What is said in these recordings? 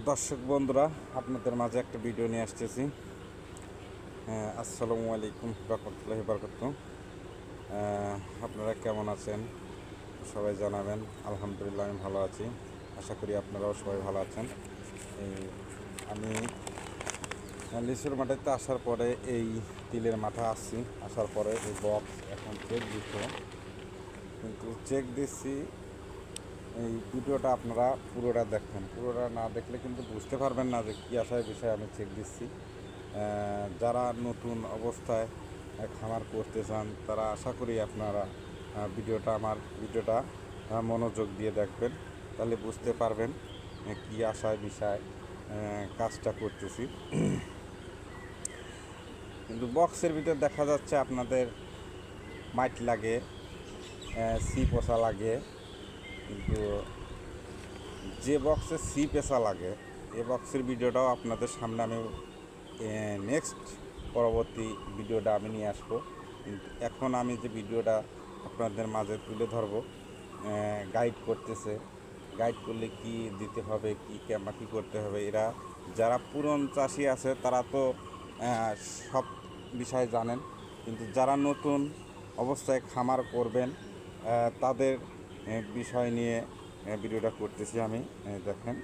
দর্শক বন্ধুরা, আপনাদের মাঝে একটা ভিডিও নিয়ে আসতেছি। আসসালামু আলাইকুম রহমতুল্লাহ বরকত আপনারা কেমন আছেন? সবাই জানাবেন, আলহামদুলিল্লাহ আমি ভালো আছি। আশা করি আপনারাও সবাই ভালো আছেন। আমি লিচুর মাঠাতে আসার পরে এই তিলের মাথা আসছি। আসার পরে এই বক্স এখন চেক দিত কিন্তু চেক দিচ্ছি এই ভিডিওটা আপনারা পুরোটা দেখবেন। পুরোটা না দেখলে কিন্তু বুঝতে পারবেন না যে কী আশায় বিষয়ে আমি চেক দিচ্ছি। যারা নতুন অবস্থায় খামার করতে চান, তারা আশা করি আপনারা ভিডিওটা আমার ভিডিওটা মনোযোগ দিয়ে দেখবেন। তাহলে বুঝতে পারবেন কী আশায় বিষয় কাজটা করতেছি। কিন্তু বক্সের ভিতর দেখা যাচ্ছে আপনাদের মাইট লাগে সি পোষা লাগে কিন্তু যে বক্সে সি পেশা লাগে, এ বক্সের ভিডিওটাও আপনাদের সামনে আমি নেক্সট পরবর্তী ভিডিওটা আমি নিয়ে আসব। কিন্তু এখন আমি যে ভিডিওটা আপনাদের মাঝে তুলে ধরবো গাইড করতেছে গাইড করলে কি দিতে হবে, কি কেমন কী করতে হবে, এরা যারা পুরন চাষি আছে, তারা তো সব বিষয়ে জানেন। কিন্তু যারা নতুন অবস্থায় খামার করবেন তাদের বিষয় নিয়ে ভিডিওটা করতেছি আমি। দেখেন।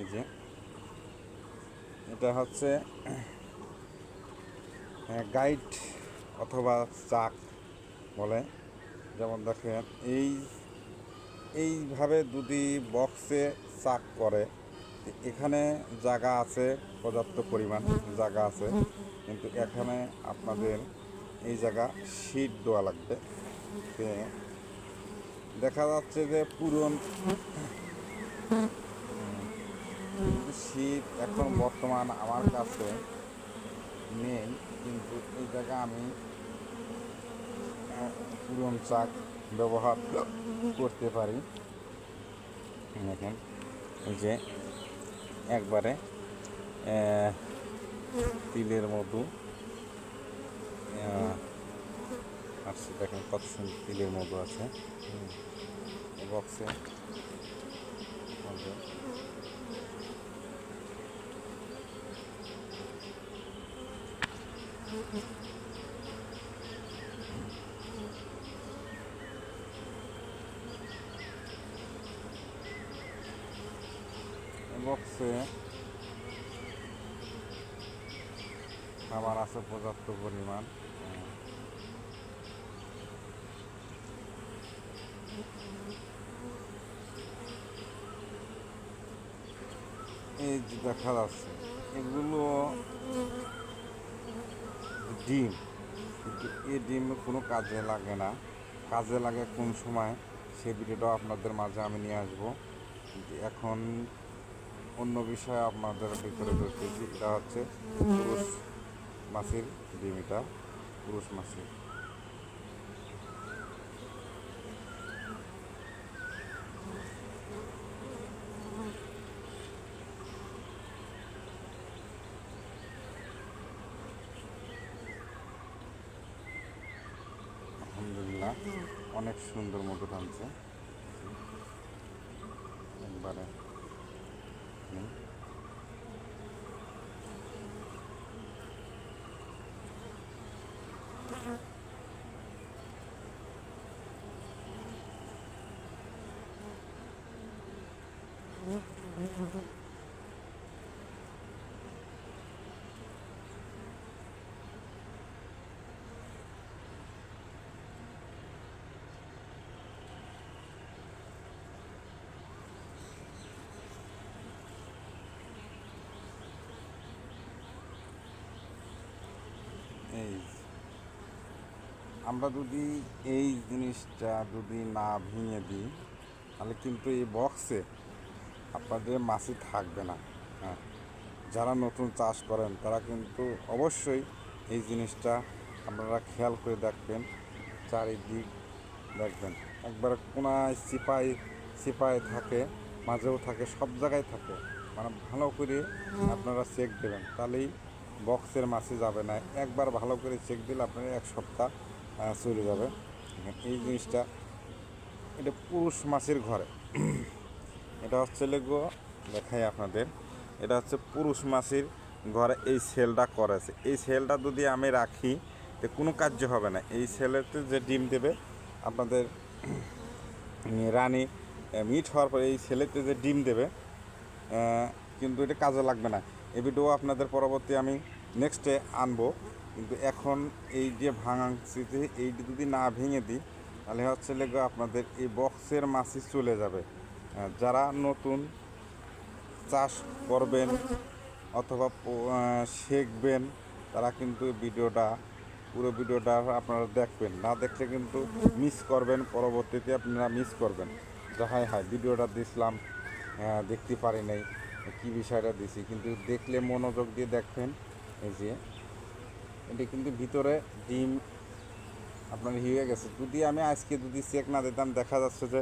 এই যে। এটা হচ্ছে গাইড অথবা চাক বলে। যেমন দেখেন, এই, এইভাবে যদি বক্সে চাক করে, এখানে জায়গা আছে, পর্যাপ্ত পরিমাণ জায়গা আছে। কিন্তু এখানে আপনাদের এই জায়গা শীট দেওয়া লাগবে। দেখা যাচ্ছে যে পুরন শীত এখন বর্তমান আমার কাছে নেই, কিন্তু এই জায়গায় আমি পুরন চাক ব্যবহার করতে পারি। দেখেন যে একবারে তিলের মধু আসছে দেখেন কত সুন্দর তিলের মধু আছে। বক্সে বক্সে খাবার আছে পর্যাপ্ত পরিমাণ। এই দেখা যাচ্ছে, এগুলো ডিম। কিন্তু এই ডিম কোনো কাজে লাগে না। কাজে লাগে কোন সময়? সে ভিডিওটাও আপনাদের মাঝে আমি নিয়ে আসব। এখন অন্য বিষয়ে আপনাদের ভিতরে ধরতেছি এটা হচ্ছে পুরুষ মাছের ডিম এটা, পুরুষ মাছের আলহামদুলিল্লাহ অনেক সুন্দর মধু টানছে একবারে হুম। এই, আমরা যদি এই জিনিসটা যদি না ভেঙে দিই, তাহলে কিন্তু এই বক্সে আপনাদের মাছি থাকবে না। হ্যাঁ যারা নতুন চাষ করেন, তারা কিন্তু অবশ্যই এই জিনিসটা আপনারা খেয়াল করে দেখবেন, চারিদিক দেখবেন। একবার কোনায় সিপাই সিপাই থাকে, মাঝেও থাকে, সব জায়গায় থাকে। মানে ভালো করে আপনারা চেক দেবেন। তাহলেই বক্সের মাছে যাবে না। একবার ভালো করে চেক দিলে আপনার এক সপ্তাহ চলে যাবে। এই জিনিসটা, এটা পুরুষ মাছের ঘরে। এটা হচ্ছে লেগো দেখাই আপনাদের। এটা হচ্ছে পুরুষ মাসির ঘরে এই সেলটা করেছে এই সেলটা যদি আমি রাখি, তো কোনো কার্য হবে না। এই সেলেতে যে ডিম দেবে, আপনাদের রানী মিট হওয়ার পরে এই ছেলেতে যে ডিম দেবে কিন্তু এটা কাজে লাগবে না। এই ভিডিও আপনাদের পরবর্তী আমি নেক্সটে আনব। কিন্তু এখন এই যে ভাঙাংশিতে এইটি যদি না ভেঙে দিই, তাহলে হচ্ছে লেগে আপনাদের এই বক্সের মাছি চলে যাবে। যারা নতুন চাষ করবেন অথবা শিখবেন, তারা কিন্তু ভিডিওটা পুরো ভিডিওটা আপনারা দেখবেন। না দেখলে কিন্তু মিস করবেন, পরবর্তীতে আপনারা মিস করবেন। যে হাই হাই ভিডিওটা দিছিলাম দেখতে পারি নাই। কী বিষয়টা দিছি? কিন্তু দেখলে মনোযোগ দিয়ে দেখবেন, এই যে, এটি কিন্তু ভিতরে ডিম আপনার হয়ে গেছে। যদি আমি আজকে যদি চেক না দিতাম, দেখা যাচ্ছে যে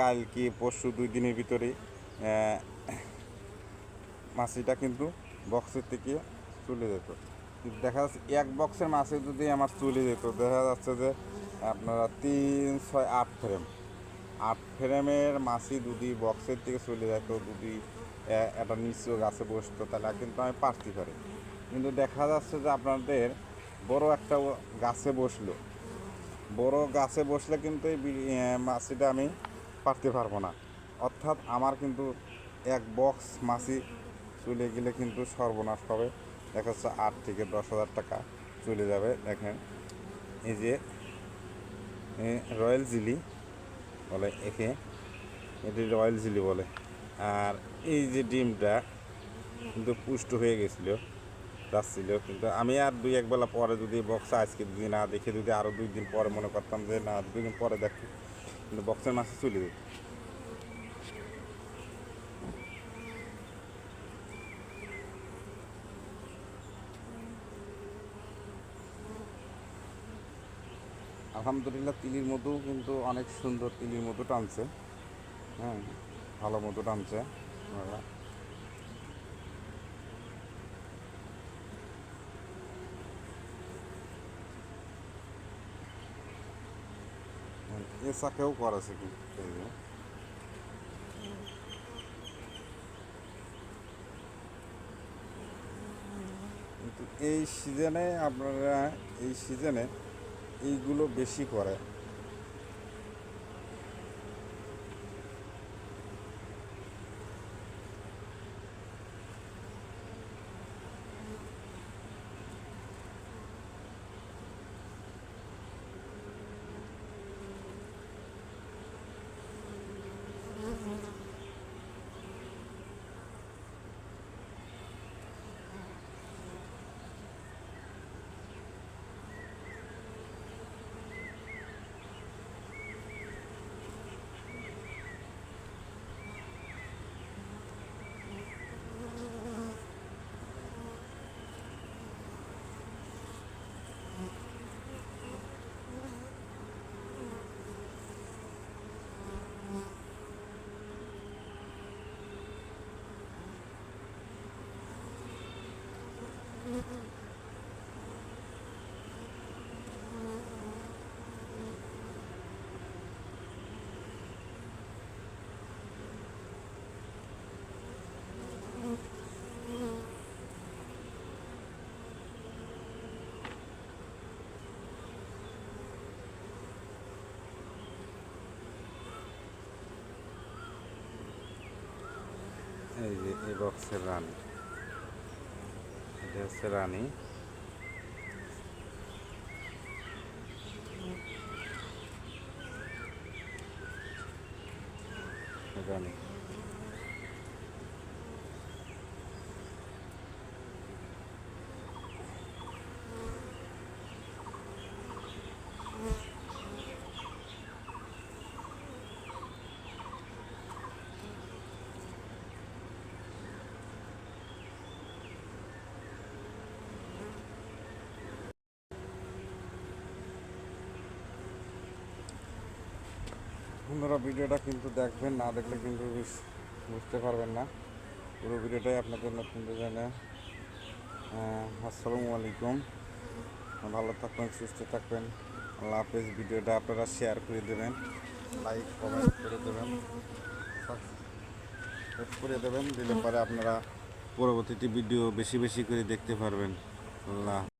কাল কি পরশু দুই দিনের ভিতরে মাছিটা কিন্তু বক্সের থেকে চলে যেত। দেখা যাচ্ছে এক বক্সের মাছে যদি আমার চলে যেত, দেখা যাচ্ছে যে আপনারা তিন, ছয়, আট ফ্রেম আট ফ্রেমের মাছি দুদি বক্সের থেকে চলে যেত আহ, একটা নিচু গাছে বসতো তাহলে কিন্তু আমি পারতে পারি কিন্তু দেখা যাচ্ছে যে আপনাদের বড় একটা গাছে বসল। বড় গাছে বসলে কিন্তু এই মাছিটা আমি পারতে পারব না। অর্থাৎ আমার কিন্তু এক বক্স মাছি চলে গেলে কিন্তু সর্বনাশ হবে। দেখা যাচ্ছে আট থেকে দশ হাজার টাকা চলে যাবে দেখেন। এই যে রয়্যাল জিলি। বলে একে। এটি রয়্যাল জিলি বলে। আর এই যে ডিমটা কিন্তু পুষ্ট হয়ে গেছিল, যাচ্ছিল। কিন্তু আমি আর দুই একবেলা পরে যদি বক্স আজকে যদি না দেখে যদি আরও দুই দিন পরে মনে করতাম যে, না দুই দিন পরে দেখি, কিন্তু বক্সের মাসে চলে যেত। আলহামদুলিল্লাহ, তিলির মধু কিন্তু অনেক সুন্দর, তিলির মধু টানছে। হ্যাঁ ভালো মধু টানছে আপনারা এ চাকেও করেছে কিন্তু এই যে। কিন্তু এই সিজনে আপনারা, এই সিজনে এইগুলো বেশি করে এই যে এই বক্সের রানী। এটা হচ্ছে রানী। রানী। বন্ধুরা ভিডিওটা কিন্তু দেখবেন, না দেখলে কিন্তু বুঝ- বুঝতে পারবেন না। পুরো ভিডিওটাই আপনাদের নতুন জানে আসসালামু আলাইকুম। ভালো থাকবেন, সুস্থ থাকবেন। আল্লাহ হাফেজ। ভিডিওটা আপনারা শেয়ার করে দেবেন লাইক কমেন্ট করে দেবেন করে দেবেন, দিলে পরে আপনারা পরবর্তীতে ভিডিও বেশি বেশি করে দেখতে পারবেন। আল্লাহ